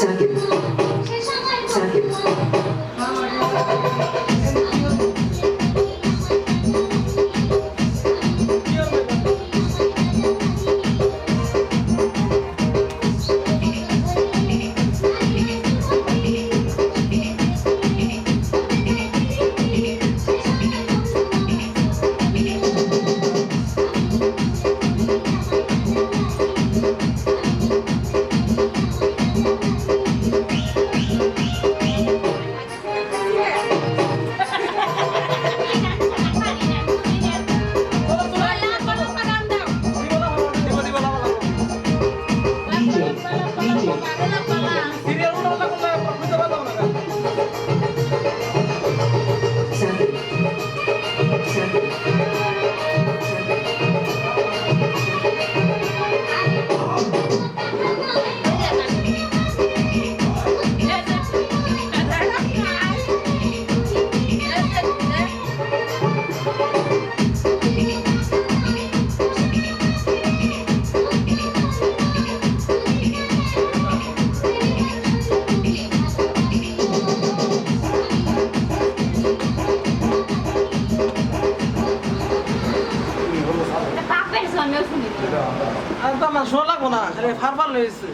すゃわけです Thank আর তো আমার শোনা লাগবো না খালি ফার ফার লয়েছে